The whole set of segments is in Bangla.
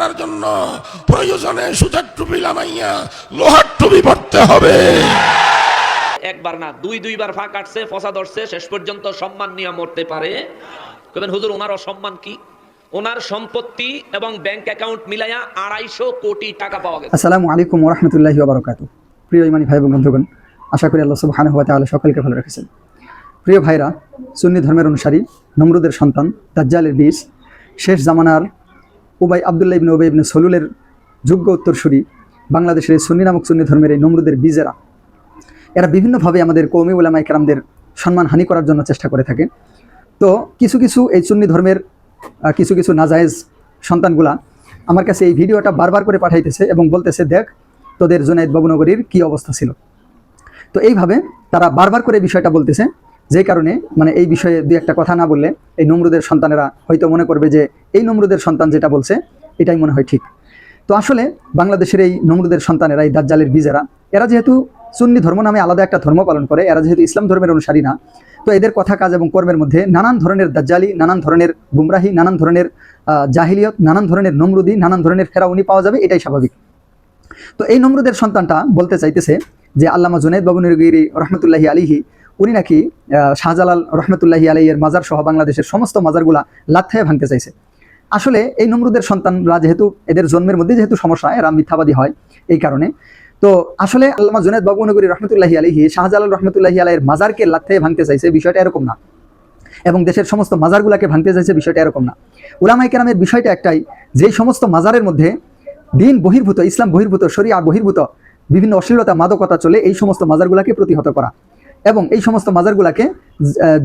তার জন্য প্রয়োজনে সুজার টুপি লামাইয়া লোহার টুপি পড়তে হবে। একবার না দুই দুইবার ফাঁক কাটছে ফসা ধরছে শেষ পর্যন্ত সম্মান নিয়ে মরতে পারে। কবেন হুজুর ওনার অসম্মান কি? ওনার সম্পত্তি এবং ব্যাংক অ্যাকাউন্ট মিলাইয়া আড়াইশো কোটি টাকা পাওয়া গেছে। আসসালামু আলাইকুম ওরহমতুল্লাহি বারকাতু প্রিয় ইমানি ভাই বোন বন্ধুগণ আশা করি আল্লাহ সুবহানাহু ওয়া তাআলা সকলকে ভালো রেখেছেন। প্রিয় ভাইরা সুন্নি ধর্মের অনুসারী নমরুদের সন্তান দাজ্জালের বীজ শেষ জামানার উবাই আবদুল্লাহ ইবনে উবাই ইবনে সলুলের যোগ্য উত্তরসূরি বাংলাদেশের এই সুন্নি নামক সুন্নি ধর্মের এই নমরুদের বীজেরা। এরা বিভিন্নভাবে আমাদের কৌমি উলামাই কেরামদের সম্মান হানি করার জন্য চেষ্টা করে থাকে। তো কিছু কিছু এই সুন্নি ধর্মের কিছু কিছু নাজায়েজ সন্তানগুলা আমার কাছে এই ভিডিওটা বারবার করে পাঠাইতেছে এবং বলতেছে, দেখ, তোদের জুনাইদ বাবুনগরীর কি অবস্থা ছিল? তো এইভাবে তারা বারবার করে বিষয়টা বলতেছে। যেই কারণে মানে এই বিষয়ে দুই একটা কথা না বললে এই নমরুদের সন্তানেরা হয়তো মনে করবে যে এই নমরুদের সন্তান যেটা বলছে, এটাই মনে হয় ঠিক। তো আসলে বাংলাদেশের এই নমরুদের সন্তানেরা, এই দাজ্জালের বীজেরা, এরা যেহেতু সুন্নি ধর্ম নামে আলাদা একটা ধর্ম পালন করে, এরা যেহেতু ইসলাম ধর্মের অনুসারী না, তো এদের কথা কাজ এবং কর্মের মধ্যে নানান ধরনের দাজ্জালি, নানান ধরনের গুমরাহি, নানান ধরনের জাহিলিয়ত, নানান ধরনের নমরুদি, নানান ধরনের ফেরাউনি পাওয়া যাবে, এটাই স্বাভাবিক। তো এই নমরুদের সন্তানটা বলতে চাইতেছে যে আল্লামা জুনাইদ বাবু নিরগিরি রহমতুল্লাহি আলিহি উনি নাকি শাহজালাল রহমতুল্লাহি আলাইয়ের মাজার সহ বাংলাদেশের সমস্ত মাজারগুলা লাথেয়ে ভাঙতে চাইছে। আসলে এই নমরুদের সন্তানরা যেহেতু, এদের জন্মের মধ্যে যেহেতু সমস্যা, এরা মিথ্যাবাদী হয় এই কারণে। তো আসলে আল্লামা জুনেদ বাবু নগরী রহমতুল্লাহি আলিহি শাহজালাল রহমতুল্লাহি আলাইয়ের মাজারকে লাথেয়ে ভাঙতে চাইছে, বিষয়টা এরকম না। এবং দেশের সমস্ত মাজারগুলাকে ভাঙতে চাইছে, বিষয়টা এরকম না। উলামাই কেরামের বিষয়টা একটাই যেই সমস্ত মাজারের মধ্যে দিন বহির্ভূত, ইসলাম বহির্ভূত, শরিয়া বহির্ভূত, বিভিন্ন অশ্লীলতা, মাদকতা চলে এই সমস্ত মাজারগুলাকে প্রতিহত করা। এবং এই সমস্ত মাজারগুলাকে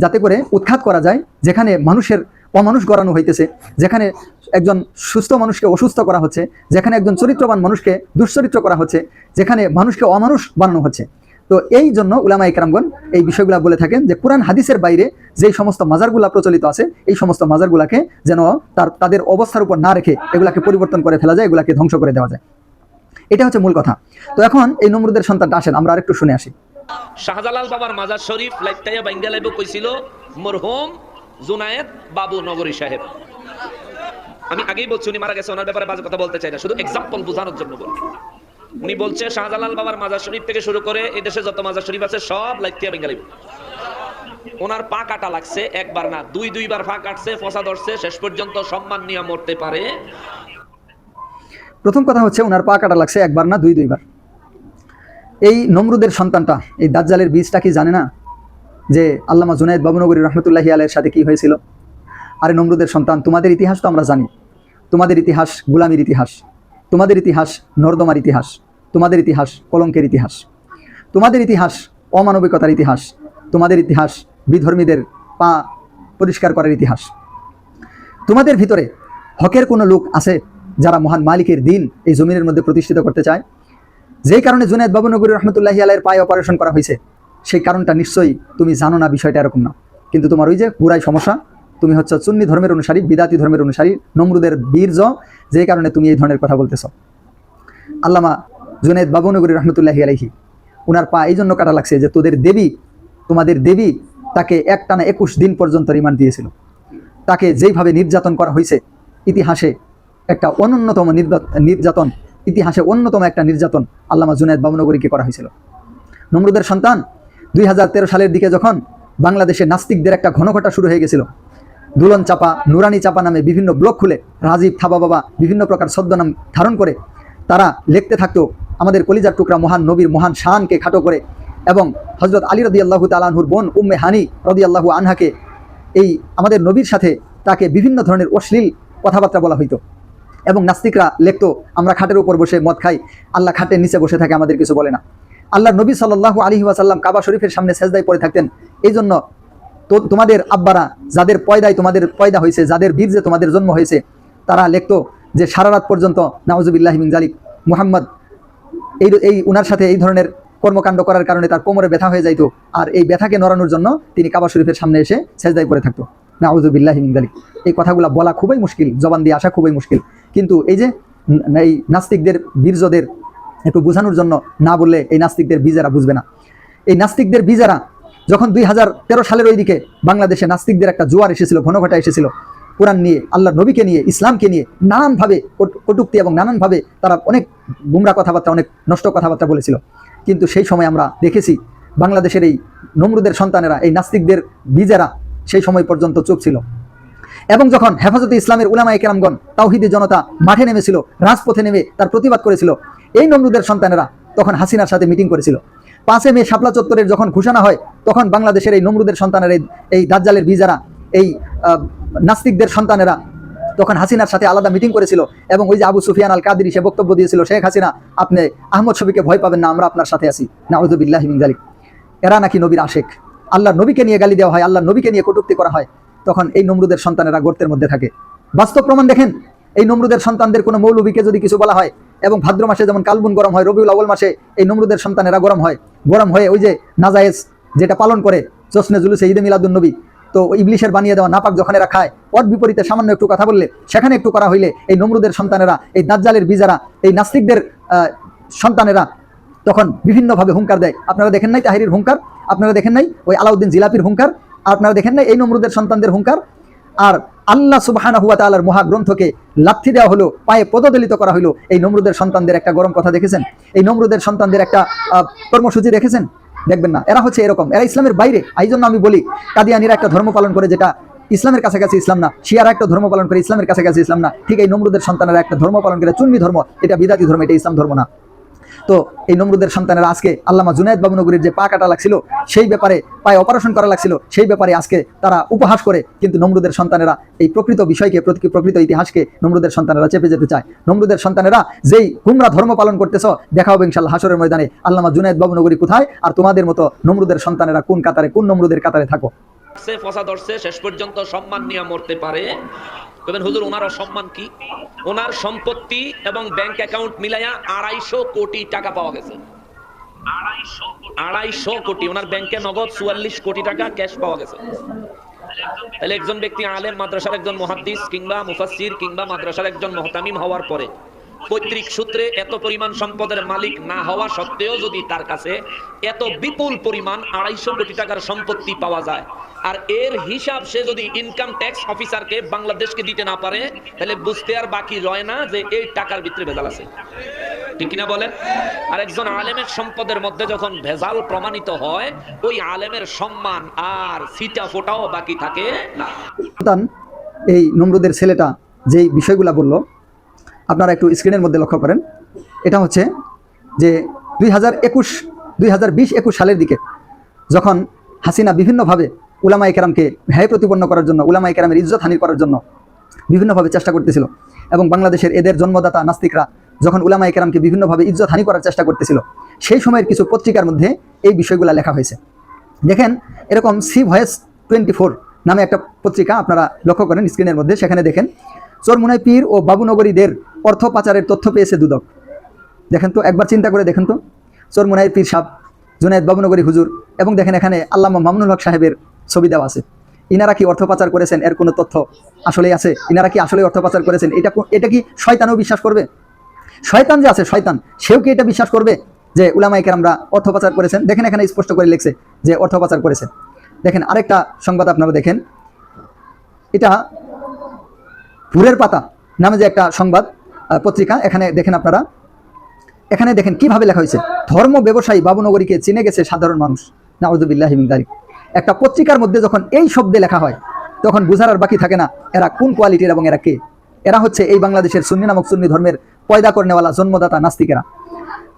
যাতে করে উৎখাত করা যায়, যেখানে মানুষের অমানুষ গড়ানো হইতেছে, যেখানে একজন সুস্থ মানুষকে অসুস্থ করা হচ্ছে, যেখানে একজন চরিত্রবান মানুষকে দুশ্চরিত্র করা হচ্ছে, যেখানে মানুষকে অমানুষ বানানো হচ্ছে। তো এই জন্য উলামা ইকরামগণ এই বিষয়গুলো বলে থাকেন যে, কোরআন হাদিসের বাইরে যেই সমস্ত মাজারগুলা প্রচলিত আছে, এই সমস্ত মাজারগুলাকে যেন তার, তাদের অবস্থার উপর না রেখে এগুলাকে পরিবর্তন করে ফেলা যায়, এগুলাকে ধ্বংস করে দেওয়া যায়। এটা হচ্ছে মূল কথা। তো এখন এই নমরুদের সন্তানটা আসেন, আমরা আরেকটু শুনে আসি। শাহজালাল বাবার মাজার শরীফ লাইতাইয়া বাইঙ্গা লাইব কইছিল মরহুম জুনায়েদ বাবু নগরী সাহেব। আমি আগেই বলছি, উনি মারা গেছে, ওনার ব্যাপারে বাজে কথা বলতে চাই না, শুধু এক্সাম্পল বোঝানোর জন্য বলি। উনি বলছে, শাহজালাল বাবার মাজার শরীফ থেকে শুরু করে এই দেশে যত মাজার শরীফ আছে, সব লাইতিয়া বাইঙ্গা লাইব। ওনার পা কাটা লাগছে, একবার না, দুই, দুইবার পা কাটছে, ফসা ধরছে, শেষ পর্যন্ত সম্মান নিয়ে মরতে পারে। প্রথম কথা হচ্ছে ওনার পা কাটা লাগছে একবার না, দুই, দুইবার। এই নমরুদের সন্তানটা, এই দাজ্জালের বীজটা কি জানে না? যে আল্লামা জুনায়দ বাবুনগরী রহমতুল্লাহি আলের সাথে কি হয়েছিল? আরে নমরুদের সন্তান, তোমাদের ইতিহাস তো আমরা জানি। তোমাদের ইতিহাস গুলামির ইতিহাস। তোমাদের ইতিহাস নর্দমার ইতিহাস। তোমাদের ইতিহাস কলঙ্কের ইতিহাস। তোমাদের ইতিহাস অমানবিকতার ইতিহাস। তোমাদের ইতিহাস বিধর্মীদের পা পরিষ্কার করার ইতিহাস। তোমাদের ভিতরে হকের কোনো লোক আছে যারা মহান মালিকের দিন এই জমিনের মধ্যে প্রতিষ্ঠিত করতে চায়? যেই কারণে জুনায়দ বাবুনগরী রহমতুল্লাহি আলাইয়ের পায়ে অপারেশন করা হয়েছে, সেই কারণটা নিশ্চয়ই তুমি জানো না, বিষয়টা এরকম না। কিন্তু তোমার ওই যে পুরাই সমস্যা, তুমি হচ্ছে সুন্নি ধর্মের অনুসারী, বিদাতি ধর্মের অনুসারী, নমরুদের বীর্য যেই কারণে তুমি এই ধরনের কথা বলতেছ। আল্লামা জুনায়দ বাবুনগরী রহমতুল্লাহি আলাইহি ওনার পা এই জন্য কাটা লাগছে যে তোদের দেবী, তোমাদের দেবী তাকে একটানা একুশ দিন পর্যন্ত রিমান্ড দিয়েছিল। তাকে যেইভাবে নির্যাতন করা হয়েছে, ইতিহাসে একটা নির্যাত- নির্যাতন ইতিহাসে অন্যতম একটা নির্যাতন আল্লামা জুনায়দ বাবুনগরীকে করা হয়েছিল। নমরুদের সন্তান দুই হাজার তেরো সালের দিকে যখন বাংলাদেশে নাস্তিকদের একটা ঘনঘটা শুরু হয়ে গেছিল, দুলন চাপা, নুরানি চাপা নামে বিভিন্ন ব্লক খুলে রাজীব থাবা বাবা বিভিন্ন প্রকার ছদ্মনাম ধারণ করে তারা লিখতে থাকতো, আমাদের কলিজার টুকরা মহান নবীর মহান শানকে খাটো করে। এবং হজরত আলী রদি আল্লাহু তালাহুর বোন উম্মে হানি রদি আল্লাহু আনহাকে এই আমাদের নবীর সাথে তাকে বিভিন্ন ধরনের অশ্লীল কথাবার্তা বলা হইতো। এবং নাস্তিকরা লিখতো আমরা খাটের উপর বসে মদ খাই। আল্লাহ খাটের নিচে বসে থাকে, আমাদের কিছু বলে না। আল্লাহ নবী সাল্লাহ আলী ওয়াসাল্লাম কাবা শরীফের সামনে সেজদায় পড়ে থাকতেন। এই জন্য তো তোমাদের আব্বারা যাদের পয়দায় তোমাদের পয়দা হয়েছে, যাদের বীর্যে তোমাদের জন্ম হয়েছে, তারা লিখতো যে সারা রাত পর্যন্ত, নাউজুবিল্লাহ মিন জালিক মুহাম্মদ এই এই উনার সাথে এই ধরনের কর্মকাণ্ড করার কারণে তার কোমরে ব্যথা হয়ে যাইতো। আর এই ব্যথাকে নড়ানোর জন্য তিনি কাবা শরীফের সামনে এসে সেজদায় পড়ে থাকতো। নাউজুবিল্লাহ মিন জালিক এই কথাগুলো বলা খুবই মুশকিল, জবান দিয়ে আসা খুবই মুশকিল। কিন্তু এই যে এই নাস্তিকদের বীর্যদের একটু বোঝানোর জন্য না বললে এই নাস্তিকদের বীজারা বুঝবে না। এই নাস্তিকদের বীজারা যখন দুই হাজার তেরো সালের ওই দিকে বাংলাদেশে নাস্তিকদের একটা জোয়ার এসেছিল, ঘনঘটা এসেছিল, কোরআন নিয়ে, আল্লাহ নবীকে নিয়ে, ইসলামকে নিয়ে নানানভাবে কটুক্তি এবং নানানভাবে তারা অনেক গুমরা কথাবার্তা, অনেক নষ্ট কথাবার্তা বলেছিল। কিন্তু সেই সময় আমরা দেখেছি বাংলাদেশের এই নমরুদের সন্তানেরা, এই নাস্তিকদের বীজেরা সেই সময় পর্যন্ত চুপ ছিল। এবং যখন হেফাজতে ইসলামের উলামায়ে কেরামগণ তাওহিদি জনতা মাঠে নেমেছিল, রাজপথে নেমে তার প্রতিবাদ করেছিল, এই নমরুদের সন্তানেরা তখন হাসিনার সাথে মিটিং করেছিল। পাঁচে মে শাপলা চত্বরের যখন ঘোষণা হয়, তখন বাংলাদেশের এই নমরুদের সন্তানেরা, এই- দাজ্জালের বীজারা, এই নাস্তিকদের সন্তানেরা তখন হাসিনার সাথে আলাদা মিটিং করেছিল এবং ওই যে আবু সুফিয়ান আল কাদিরি সে বক্তব্য দিয়েছিল, শেখ হাসিনা, আপনি আহমদ শফিকে ভয় পাবেন না, আমরা আপনার সাথে আছি। না ওজুবিল্লাহ এরা নাকি নবীর আশেখ। আল্লাহ নবীকে নিয়ে গালি দেওয়া হয় আল্লাহ নবীকে নিয়ে কটুক্তি করা হয়। তখন এই নমরুদের সন্তানেরা গর্তের মধ্যে থাকে। বাস্তব প্রমাণ দেখেন, এই নমরুদের সন্তানদের কোনো মৌলবীকে যদি কিছু বলা হয় এবং ভাদ্র মাসে যেমন কালবুন গরম হয়, রবিউল আউ্ল মাসে এই নমরুদের সন্তানেরা গরম হয়, গরম হয়ে ওই যে নাজায়েজ যেটা পালন করে জোসনে জুলুসে ঈদে মিলাদুন নবী, তো ইবলিশের বানিয়ে দেওয়া নাপাক যখন এরা খায় পথ বিপরীতে সামান্য একটু কথা বললে, সেখানে একটু করা হইলে এই নমরুদের সন্তানেরা, এই দাজ্জালের বিজারা, এই নাস্তিকদের সন্তানেরা তখন বিভিন্নভাবে হুঙ্কার দেয়। আপনারা দেখেন নাই তাহিরির হুঙ্কার? আপনারা দেখেন নাই ওই আলাউদ্দিন জিলাপির হুঙ্কার? আপনারা দেখেন নাই এই নমরুদের সন্তানদের হুঙ্কার? আর আল্লাহ সুবাহানা হুয়া তালার মহাগ্রন্থকে লাথি দেওয়া হলো, পায়ে পদদলিত করা হলো, এই নমরুদের সন্তানদের একটা গরম কথা দেখেছেন? এই নমরুদের সন্তানদের একটা কর্মসূচি দেখেছেন? দেখবেন না, এরা হচ্ছে এরকম, এরা ইসলামের বাইরে, এই জন্য আমি বলি, কাদিয়ানিরা একটা ধর্ম পালন করে যেটা ইসলামের কাছাকাছি ইসলাম না, শিয়ারা একটা ধর্ম পালন করে ইসলামের কাছাকাছি ইসলাম না, ঠিক এই নমরুদের সন্তানেরা একটা ধর্ম পালন করে, চুন্নি ধর্ম, এটা বিদাতি ধর্ম, এটা ইসলাম ধর্ম না। তো এই নমরুদের সন্তানেরা আজকে আল্লামা জুনায়দ বাবুনগরীর যে পা কাটা লাগছিল, সেই ব্যাপারে পায়ে অপারেশন করা লাগছিল, সেই ব্যাপারে আজকে তারা উপহাস করে কিন্তু নমরুদের সন্তানেরা এই প্রকৃত বিষয়কে প্রকৃত ইতিহাসকে নমরুদের সন্তানেরা চেপে যেতে চায়। নমরুদের সন্তানেরা যেই হুমরা ধর্ম পালন করতেছ, দেখা হবে ইনশাল্লাহ হাসরের ময়দানে। আল্লামা জুনায়দ বাবুনগরী কোথায়? আর তোমাদের মতো নমরুদের সন্তানেরা কোন কাতারে, কোন নমরুদের কাতারে থাকো? ফসা ধরছে শেষ পর্যন্ত সম্মান নিয়ে মরতে পারে। বলবেন হুজুর ওনার অসম্মান কি? ওনার সম্পত্তি এবং ব্যাংক অ্যাকাউন্ট মিলাইয়া আড়াইশো কোটি টাকা পাওয়া গেছে। আড়াইশো কোটি ওনার ব্যাংকে নগদ চুয়াল্লিশ কোটি টাকা ক্যাশ পাওয়া গেছে। তাহলে একজন ব্যক্তি আলেম মাদ্রাসার একজন মহাদ্দিস কিংবা মুফাসির কিংবা মাদ্রাসার একজন মহতামিম হওয়ার পরে পৈতৃক সূত্রে এত পরিমাণ সম্পদের মালিক না হওয়া সত্ত্বেও যদি তার কাছে এত বিপুল পরিমাণ আড়াইশো কোটি টাকার সম্পত্তি পাওয়া যায়, আর এর হিসাব সে যদি ইনকাম ট্যাক্স অফিসারকে বাংলাদেশকে দিতে না পারে, তাহলে বুঝতে আর বাকি রয় না যে এই টাকার ভিতরে ভেজাল আছে। ঠিক কিনা বলেন? আর একজন আলেমের সম্পদের মধ্যে যখন ভেজাল প্রমাণিত হয়, ওই আলেমের সম্মান আর সিটা ফোটাও বাকি থাকে না। এই নমরুদের ছেলেটা যেই বিষয়গুলো বলল আপনারা একটু স্ক্রিনের মধ্যে লক্ষ্য করেন। এটা হচ্ছে যে দুই হাজার একুশ, দুই হাজার বিশ একুশ সালের দিকে যখন হাসিনা বিভিন্নভাবে উলামাই কেরামকে ভ্যায় প্রতিপন্ন করার জন্য উলামাই কেরামের ইজ্জত হানি করার জন্য বিভিন্নভাবে চেষ্টা করতেছিল এবং বাংলাদেশের এদের জন্মদাতা, নাস্তিকরা যখন উলামাই কেরামকে বিভিন্নভাবে ইজ্জত হানি করার চেষ্টা করতেছিল, সেই সময়ের কিছু পত্রিকার মধ্যে এই বিষয়গুলো লেখা হয়েছে। দেখেন, এরকম সি ভয়েস টোয়েন্টি ফোর নামে একটা পত্রিকা আপনারা লক্ষ্য করেন স্ক্রিনের মধ্যে, সেখানে দেখেন চরমুনাই পীর ও বাবুনগরীদের অর্থ পাচারের তথ্য পেয়েছে দুদক। দেখেন তো, একবার চিন্তা করে দেখেন তো। চরমুনাই পীর সাহ জুনায়দ বাবুনগরী হুজুর এবং দেখেন এখানে আল্লামা মামুনুল হক সাহেবের ছবি দেওয়া আছে। ইনারা কি অর্থ পাচার করেছেন? এর কোনো তথ্য আসলেই আছে? ইনারা কি আসলে অর্থ পাচার করেছেন? এটা এটা কি শয়তানও বিশ্বাস করবে? শয়তান যে আছে, শয়তান, সেও কি এটা বিশ্বাস করবে? যে উলামাই আমরা অর্থ পাচার করেছেন? দেখেন এখানে স্পষ্ট করে লিখছে যে অর্থ পাচার করেছে। দেখেন আরেকটা সংবাদ আপনারা দেখেন। এটা ভুরের পাতা নামে যে একটা সংবাদ পত্রিকা, এখানে দেখেন আপনারা। এখানে দেখেন কীভাবে লেখা হয়েছে, ধর্ম ব্যবসায়ী বাবুনগরীকে চিনে গেছে সাধারণ মানুষ। নাউজুবিল্লাহ একটা পত্রিকার মধ্যে যখন এই শব্দে লেখা হয়, তখন বুঝার আর বাকি থাকে না, এরা কোন কোয়ালিটির এবং এরা কে? এরা হচ্ছে এই বাংলাদেশের সুন্নি নামক সুন্নি ধর্মের পয়দা করে নেওয়ালা জন্মদাতা নাস্তিকেরা।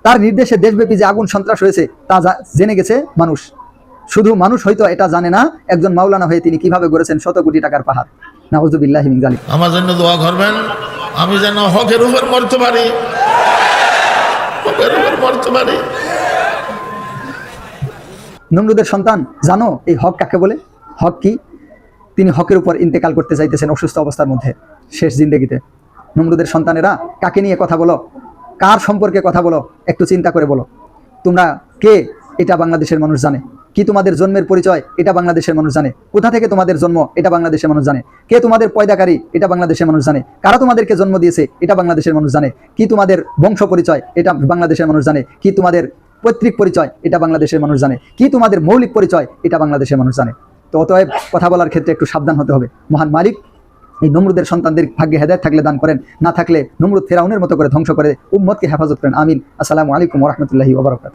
তার নির্দেশে দেশব্যাপী যে আগুন সন্ত্রাস হয়েছে, তা জেনে গেছে মানুষ। শুধু মানুষ হয়তো এটা জানে না, একজন মাওলানা হয়ে তিনি কীভাবে গড়েছেন শত কোটি টাকার পাহাড়। নাউজুবিল্লাহ আমার জন্য দোয়া করবেন আমি যেন হকের উপর মরতে পারি। হকের উপর মরতে পারি। নমরুদের সন্তান জানো এই হক কাকে বলে? হক কি? তিনি হকের উপর ইন্তেকাল করতে চাইতেছেন অসুস্থ অবস্থার মধ্যে শেষ জিন্দগিতে। নমরুদের সন্তানেরা কাকে নিয়ে কথা বলো? কার সম্পর্কে কথা বলো? একটু চিন্তা করে বলো। তোমরা কে? এটা বাংলাদেশের মানুষ জানে। কি তোমাদের জন্মের পরিচয়? এটা বাংলাদেশের মানুষ জানে। কোথা থেকে তোমাদের জন্ম? এটা বাংলাদেশের মানুষ জানে। কে তোমাদের পয়দাকারী? এটা বাংলাদেশের মানুষ জানে। কারা তোমাদেরকে জন্ম দিয়েছে? এটা বাংলাদেশের মানুষ জানে। কি তোমাদের বংশ পরিচয়? এটা বাংলাদেশের মানুষ জানে। কি তোমাদের পৈতৃক পরিচয়? এটা বাংলাদেশের মানুষ জানে। কি তোমাদের মৌলিক পরিচয়? এটা বাংলাদেশের মানুষ জানে। তো অতএব কথা বলার ক্ষেত্রে একটু সাবধান হতে হবে। মহান মালিক, এই নমরুদের সন্তানদের ভাগ্যে হেদায়ত থাকলে দান করেন। না থাকলে নমরুদ ফেরাউনের মতো করে ধ্বংস করে উম্মতকে হেফাজত করেন। আমিন। আসসালামু আলাইকুম রহমতুল্লাহি ওবরাকাত